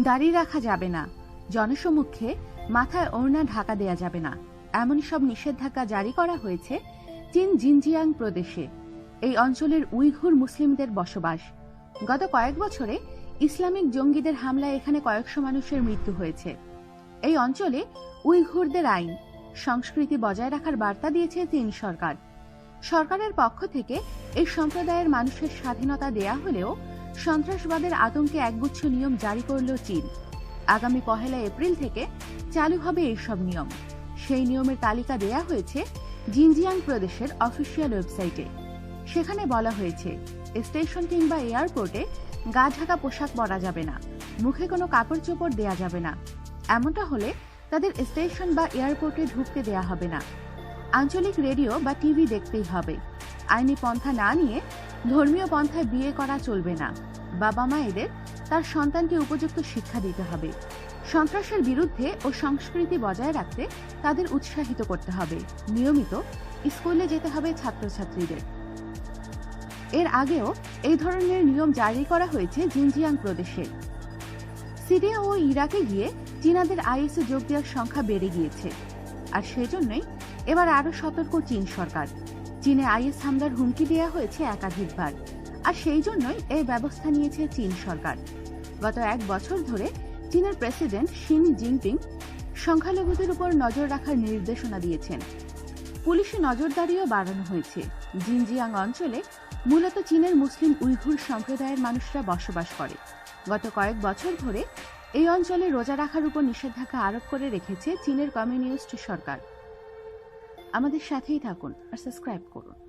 দাড়ি রাখা যাবে না। জনসমক্ষে মাথায় ওড়না ঢাকা দেয়া যাবে না। এমন সব নিষেধাজ্ঞা জারি করা হয়েছে চীন জিনজিয়াং প্রদেশে। এই অঞ্চলের উইঘুর মুসলিমদের বসবাস। গত কয়েক বছরে ইসলামিক জঙ্গিদের হামলায় এখানে কয়েকশো মানুষের মৃত্যু হয়েছে। এই অঞ্চলে উইঘুরদের আইন, সংস্কৃতি বজায় রাখার বার্তা দিয়েছে চীন সরকার। সরকারের পক্ষ থেকে এই সম্প্রদায়ের মানুষের স্বাধীনতা দেয়া হলেও সন্ত্রাসবাদের আতঙ্কে একগুচ্ছ নিয়ম জারি করল চীন। আগামী পহেলা এপ্রিল থেকে চালু হবে এইসব নিয়ম। সেই নিয়মের তালিকা দেয়া হয়েছে জিনজিয়াং প্রদেশের অফিসিয়াল ওয়েবসাইটে। সেখানে বলা হয়েছে, স্টেশন কিংবা এয়ারপোর্টে গা ঢাকা পোশাক পরা যাবে না, মুখে কোনো কাপড় চোপড় দেয়া যাবে না। এমনটা হলে তাদের স্টেশন বা এয়ারপোর্টে ঢুকতে দেয়া হবে না। আঞ্চলিক রেডিও বা টিভি দেখতেই হবে। আইনি পন্থা না নিয়ে ধর্মীয় পন্থায় বিয়ে করা চলবে না। বাবা মায়েদের তার সন্তানকে উপযুক্ত শিক্ষা দিতে হবে। সন্ত্রাসের বিরুদ্ধে ও সংস্কৃতি বজায় রাখতে তাদের উৎসাহিত করতে হবে। নিয়মিত স্কুলে যেতে হবে ছাত্রছাত্রীদের। এর আগেও এই ধরনের নিয়ম জারি করা হয়েছে জিনজিয়াং প্রদেশে। সিরিয়া ও ইরাকে গিয়ে চীনাদের আইএসে যোগ দেওয়ার সংখ্যা বেড়ে গিয়েছে। আর সেজন্যই এবার আরও সতর্ক চীন সরকার। চীনে আইএস হামলার হুমকি দেওয়া হয়েছে একাধিকবার, আর সেই জন্যই এই ব্যবস্থা নিয়েছে চীন সরকার। গত এক বছর ধরে চীনের প্রেসিডেন্ট শিন জিনপিং সংখ্যালঘুদের উপর নজর রাখার নির্দেশনা দিয়েছেন। পুলিশি নজরদারিও বাড়ানো হয়েছে। জিনজিয়াং অঞ্চলে মূলত চীনের মুসলিম উইঘুর সম্প্রদায়ের মানুষরা বসবাস করে। গত কয়েক বছর ধরে এই অঞ্চলে রোজা রাখার উপর নিষেধাজ্ঞা আরোপ করে রেখেছে চীনের কমিউনিস্ট সরকার। আমাদের সাথেই থাকুন আর সাবস্ক্রাইব করুন।